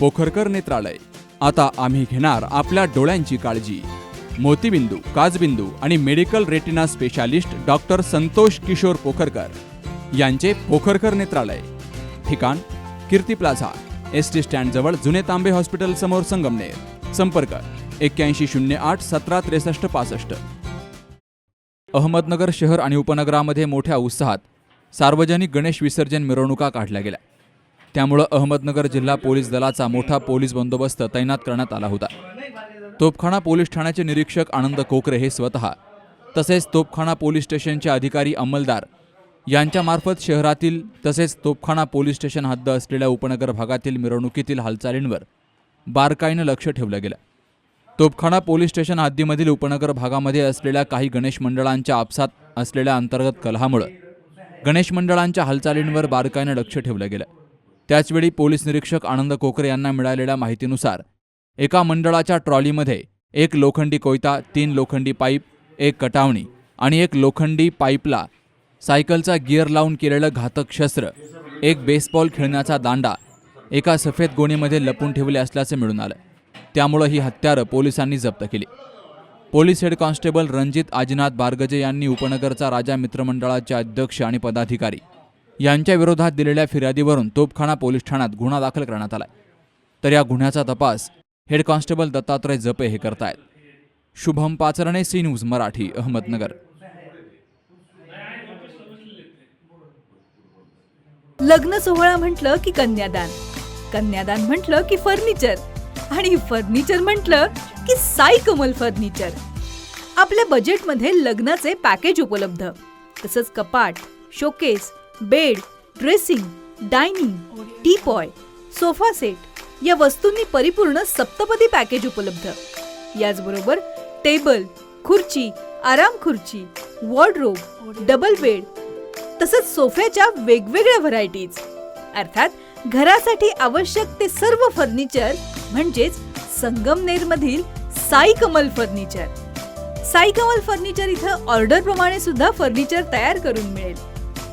पोखरकर नेत्रालय. आता आम्ही घेणार आपल्या डोळ्यांची काळजी. मोतीबिंदू काजबिंदू आणि medical retina specialist doctor Santosh Kishor Pokharkar यांचे पोखरकर नेत्रालय. ठिकाण कीर्ती प्लाझा एस टी स्टँडजवळ जुने तांबे हॉस्पिटल समोर संगमनेर. संपर्क एक्क्याऐंशी शून्य आठ सतरा त्रेसष्ट पासष्ट. अहमदनगर शहर आणि उपनगरामध्ये मोठ्या उत्साहात सार्वजनिक गणेश विसर्जन मिरवणुका काढल्या गेल्या. त्यामुळं अहमदनगर जिल्हा पोलीस दलाचा मोठा पोलीस बंदोबस्त तैनात करण्यात आला होता. तोपखाना पोलीस ठाण्याचे निरीक्षक आनंद कोकरे हे स्वतः तसेच तोपखाना पोलीस स्टेशनचे अधिकारी अंमलदार यांच्यामार्फत शहरातील तसेच तोपखाना पोलीस स्टेशन हद्द असलेल्या उपनगर भागातील मिरवणुकीतील हालचालींवर बारकाईनं लक्ष ठेवलं गेलं. तोपखाना पोलीस स्टेशन हद्दीमधील उपनगर भागामध्ये असलेल्या काही गणेश मंडळांच्या आपसात असलेल्या अंतर्गत कलहामुळं गणेश मंडळांच्या हालचालींवर बारकाईनं लक्ष ठेवलं गेलं. त्याचवेळी पोलीस निरीक्षक आनंद कोकरे यांना मिळालेल्या माहितीनुसार एका मंडळाच्या ट्रॉलीमध्ये एक लोखंडी कोयता तीन लोखंडी पाईप एक कटावणी आणि एक लोखंडी पाईपला सायकलचा गिअर लावून केलेलं घातक शस्त्र एक बेसबॉल खेळण्याचा दांडा एका सफेद गोणीमध्ये लपून ठेवले असल्याचं मिळून आलं. त्यामुळं ही हत्यारं पोलिसांनी जप्त केली. Police head constable Ranjit Ajnath Bargaje यांनी उपनगरचा राजा मित्रमंडळाचे अध्यक्ष आणि पदाधिकारी यांच्या विरोधात दिलेल्या फिर्यादीवरून तोपखाना पोलीस ठाण्यात गुन्हा दाखल करण्यात आलाय. तर या गुन्ह्याचा तपास हेड कॉन्स्टेबल दत्तात्रय जपे हे करतायत. Shubham Pacharne C News Marathi Ahmednagar. लग्न सोहळा म्हटलं की कन्यादान कन्यादान म्हटलं की फर्निचर आणि फर्निचर म्हटलं की साई कमल फर्निचर. आपल्या बजेटमध्ये लग्नाचे पॅकेज उपलब्ध तसंच कपाट showcase bed dressing dining teapoy sofa set या वस्तूंनी परिपूर्ण सप्तपदी पॅकेज उपलब्ध. याचबरोबर टेबल खुर्ची आराम खुर्ची वॉर्डरोब डबल बेड तसंच सोफ्याच्या वेगवेगळ्या व्हरायटीज. अर्थात घरासाठी आवश्यक ते सर्व फर्निचर म्हणजेच संगमनेरमधील साई कमल फर्निचर. साई कमल फर्निचर इथं ऑर्डर प्रमाणे सुद्धा फर्निचर तयार करून मिळेल.